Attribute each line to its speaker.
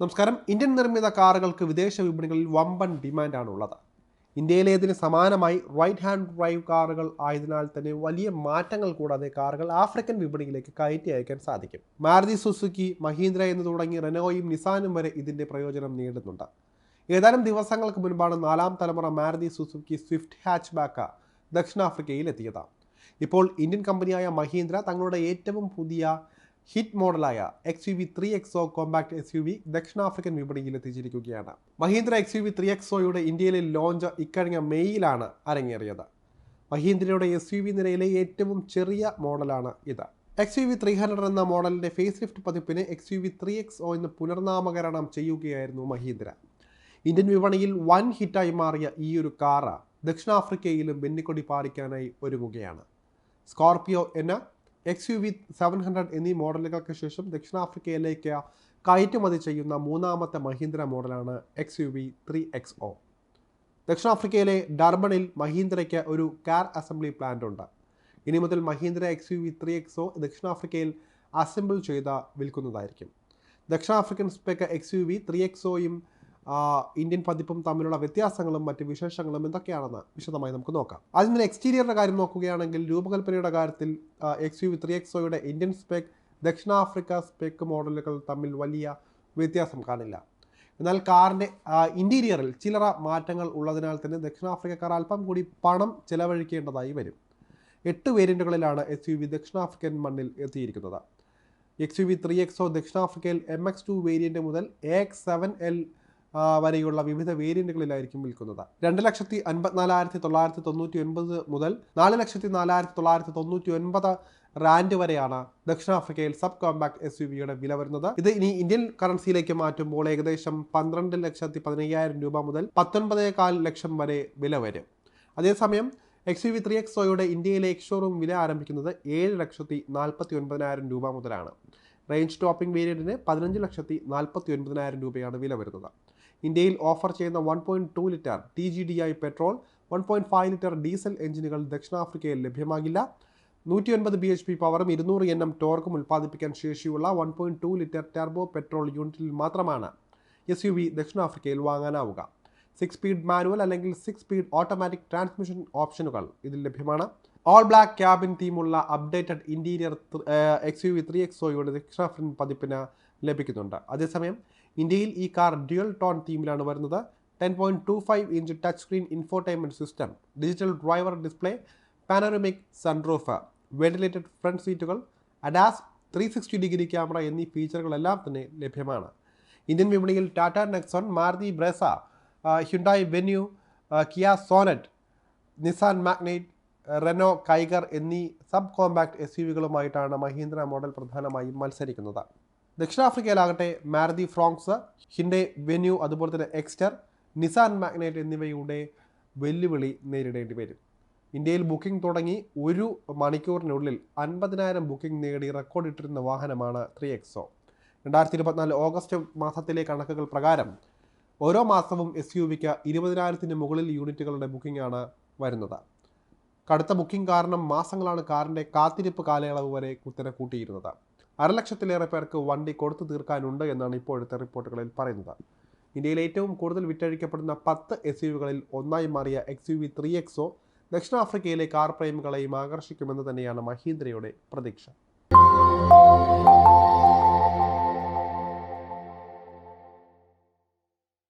Speaker 1: നമസ്കാരം. ഇന്ത്യൻ നിർമ്മിത കാറുകൾക്ക് വിദേശ വിപണികളിൽ വമ്പൻ ഡിമാൻഡാണ് ഉള്ളത് ഇന്ത്യയിലേതിന് സമാനമായി റൈറ്റ് ഹാൻഡ് ഡ്രൈവ് കാറുകൾ ആയതിനാൽ തന്നെ വലിയ മാറ്റങ്ങൾ കൂടാതെ കാറുകൾ ആഫ്രിക്കൻ വിപണിയിലേക്ക് കയറ്റി അയക്കാൻ സാധിക്കും. മാരുതി സുസുക്കി മഹീന്ദ്ര എന്ന് തുടങ്ങി റെനോയും നിസാനും വരെ ഇതിന്റെ പ്രയോജനം നേടുന്നുണ്ട്. ഏതാനും ദിവസങ്ങൾക്ക് മുൻപാണ് നാലാം തലമുറ Maruti Suzuki Swift hatch back ദക്ഷിണാഫ്രിക്കയിൽ എത്തിയത്. ഇപ്പോൾ ഇന്ത്യൻ കമ്പനിയായ മഹീന്ദ്ര തങ്ങളുടെ ഏറ്റവും പുതിയ hit മോഡലായ X U V three XO compact S U V ദക്ഷിണാഫ്രിക്കൻ വിപണിയിൽ എത്തിച്ചിരിക്കുകയാണ്. Mahindra X U V three എക്സോയുടെ ഇന്ത്യയിലെ ലോഞ്ച് ഇക്കഴിഞ്ഞ മെയ്യിലാണ് അരങ്ങേറിയത്. മഹീന്ദ്രയുടെ എസ് യു വി നിരയിലെ ഏറ്റവും ചെറിയ മോഡലാണ് ഇത്. X U V three hundred എന്ന മോഡലിന്റെ ഫേസ് ലിഫ്റ്റ് പതിപ്പിന് X U V three X O എന്ന് പുനർനാമകരണം ചെയ്യുകയായിരുന്നു മഹീന്ദ്ര. ഇന്ത്യൻ വിപണിയിൽ വൻ ഹിറ്റായി മാറിയ ഈ ഒരു കാറ് ദക്ഷിണാഫ്രിക്കയിലും വെന്നിക്കൊടി പാറിക്കാനായി ഒരുങ്ങുകയാണ്. സ്കോർപിയോ എന്ന X U V seven hundred എന്നീ മോഡലുകൾക്ക് ശേഷം ദക്ഷിണാഫ്രിക്കയിലേക്ക് കയറ്റുമതി ചെയ്യുന്ന മൂന്നാമത്തെ മഹീന്ദ്ര മോഡലാണ് X U V three X O. ദക്ഷിണാഫ്രിക്കയിലെ ഡർബണിൽ മഹീന്ദ്രയ്ക്ക് ഒരു കാർ അസംബ്ലി പ്ലാന്റ് ഉണ്ട്. ഇനി മുതൽ Mahindra X U V three X O ദക്ഷിണാഫ്രിക്കയിൽ അസംബിൾ ചെയ്ത് വിൽക്കുന്നതായിരിക്കും. ദക്ഷിണാഫ്രിക്കൻ spec X U V three X ഒയും Indian പതിപ്പും തമ്മിലുള്ള വ്യത്യാസങ്ങളും മറ്റ് വിശേഷങ്ങളും എന്തൊക്കെയാണെന്ന് വിശദമായി നമുക്ക് നോക്കാം. ആദ്യം തന്നെ എക്സ്റ്റീരിയറിന്റെ കാര്യം നോക്കുകയാണെങ്കിൽ രൂപകൽപ്പനയുടെ കാര്യത്തിൽ എക്സ് യു ത്രീ എക്സ് ഒയുടെ ഇന്ത്യൻ സ്പെക് ദക്ഷിണാഫ്രിക്ക സ്പെക് മോഡലുകൾ തമ്മിൽ വലിയ വ്യത്യാസം കാണില്ല. എന്നാൽ കാറിന്റെ ഇന്റീരിയറിൽ ചില്ലറ മാറ്റങ്ങൾ ഉള്ളതിനാൽ തന്നെ ദക്ഷിണാഫ്രിക്കക്കാർ അല്പം കൂടി പണം ചെലവഴിക്കേണ്ടതായി വരും. എട്ട് വേരിയന്റുകളിലാണ് എസ് യു വി ദക്ഷിണാഫ്രിക്കൻ മണ്ണിൽ എത്തിയിരിക്കുന്നത്. X U V three XO ദക്ഷിണാഫ്രിക്കയിൽ എം എക്സ് ടു വേരിയന്റ് മുതൽ എ എക്സ് സെവൻ എൽ വരെയുള്ള വിവിധ വേരിയന്റുകളിലായിരിക്കും വിൽക്കുന്നത്. രണ്ട് ലക്ഷത്തി അൻപത്തിനാലായിരത്തി തൊള്ളായിരത്തി തൊണ്ണൂറ്റി ഒൻപത് മുതൽ നാല് ലക്ഷത്തി നാലായിരത്തി തൊള്ളായിരത്തി തൊണ്ണൂറ്റി ഒൻപത് റാൻഡ് വരെയാണ് ദക്ഷിണാഫ്രിക്കയിൽ സബ് കോമ്പാക്ട് എസ് യു വിയുടെ വില വരുന്നത്. ഇത് ഇനി ഇന്ത്യൻ കറൻസിയിലേക്ക് മാറ്റുമ്പോൾ ഏകദേശം പന്ത്രണ്ട് ലക്ഷത്തി പതിനയ്യായിരം രൂപ മുതൽ പത്തൊൻപതേകാൽ ലക്ഷം വരെ വില വരും. അതേസമയം എക്സ് യു വി ത്രീ എക്സോയുടെ ഇന്ത്യയിലെ എക്സ്ഷോറൂം വില ആരംഭിക്കുന്നത് ഏഴ് ലക്ഷത്തി നാൽപ്പത്തി ഒൻപതിനായിരം രൂപ മുതലാണ്. റേഞ്ച് ടോപ്പിംഗ് വേരിയന്റിന് പതിനഞ്ച് ലക്ഷത്തി നാൽപ്പത്തി ഒൻപതിനായിരം രൂപയാണ് വില വരുന്നത്. ഇന്ത്യയിൽ ഓഫർ ചെയ്യുന്ന one point two litre T G D I petrol one point five litre diesel എഞ്ചിനുകൾ ദക്ഷിണാഫ്രിക്കയിൽ ലഭ്യമാകില്ല. നൂറ്റി ഒൻപത് ബി എച്ച് പി പവറും ഇരുന്നൂറ് എൻ എം ടോർക്കും ഉൽപ്പാദിപ്പിക്കാൻ ശേഷിയുള്ള one point two litre turbo petrol യൂണിറ്റിൽ മാത്രമാണ് എസ് യു വി ദക്ഷിണാഫ്രിക്കയിൽ വാങ്ങാനാവുക. സിക്സ് സ്പീഡ് മാനുവൽ അല്ലെങ്കിൽ സിക്സ് സ്പീഡ് ഓട്ടോമാറ്റിക് ട്രാൻസ്മിഷൻ ഓപ്ഷനുകൾ ഇതിൽ ലഭ്യമാണ്. All black cabin തീമുള്ള updated interior X U V three X ഒയുടെ ദക്ഷിണാഫ്രിക്കൻ പതിപ്പിന് ലഭിക്കുന്നുണ്ട്. അതേസമയം ഇന്ത്യയിൽ ഈ കാർ ഡ്യുവൽ ടോൺ തീമിലാണ് വരുന്നത്. Ten point two five inch touch screen infotainment system digital driver display panoramic sunroof ventilated front സീറ്റുകൾ ADAS three sixty degree camera എന്നീ ഫീച്ചറുകളെല്ലാം തന്നെ ലഭ്യമാണ്. ഇന്ത്യൻ വിപണിയിൽ Tata Nexon Maruti Brezza Hyundai Venue Kia Sonet Nissan Magnite Renault Kiger എന്നീ sub compact S U വികളുമായിട്ടാണ് Mahindra model പ്രധാനമായും മത്സരിക്കുന്നത്. ദക്ഷിണാഫ്രിക്കയിലാകട്ടെ മാരുതി ഫ്രോങ്സ് ഹിൻഡെ വെന്യൂ അതുപോലെ തന്നെ എക്സ്റ്റർ നിസാൻ മാഗ്നൈറ്റ് എന്നിവയുടെ വെല്ലുവിളി നേരിടേണ്ടി വരും. ഇന്ത്യയിൽ ബുക്കിംഗ് തുടങ്ങി ഒരു മണിക്കൂറിനുള്ളിൽ അൻപതിനായിരം ബുക്കിംഗ് നേടി റെക്കോർഡിട്ടിരുന്ന വാഹനമാണ് ത്രീ എക്സോ രണ്ടായിരത്തി ഇരുപത്തിനാല് ഓഗസ്റ്റ് മാസത്തിലെ കണക്കുകൾ പ്രകാരം ഓരോ മാസവും എസ് യു വിക്ക് ഇരുപതിനായിരത്തിന് മുകളിൽ യൂണിറ്റുകളുടെ ബുക്കിംഗാണ് വരുന്നത്. കടുത്ത ബുക്കിംഗ് കാരണം മാസങ്ങളാണ് കാറിന്റെ കാത്തിരിപ്പ് കാലയളവ് വരെ കുത്തനെ കൂട്ടിയിരുന്നത്. അരലക്ഷത്തിലേറെ പേർക്ക് വണ്ടി കൊടുത്തു തീർക്കാനുണ്ട് എന്നാണ് ഇപ്പോഴത്തെ റിപ്പോർട്ടുകളിൽ പറയുന്നത്. ഇന്ത്യയിൽ ഏറ്റവും കൂടുതൽ വിറ്റഴിക്കപ്പെടുന്ന പത്ത് എസ് യുവികളിൽ ഒന്നായി മാറിയ X U V three XO ദക്ഷിണാഫ്രിക്കയിലെ കാർ പ്രേമികളെയും ആകർഷിക്കുമെന്ന് തന്നെയാണ് മഹീന്ദ്രയുടെ പ്രതീക്ഷ.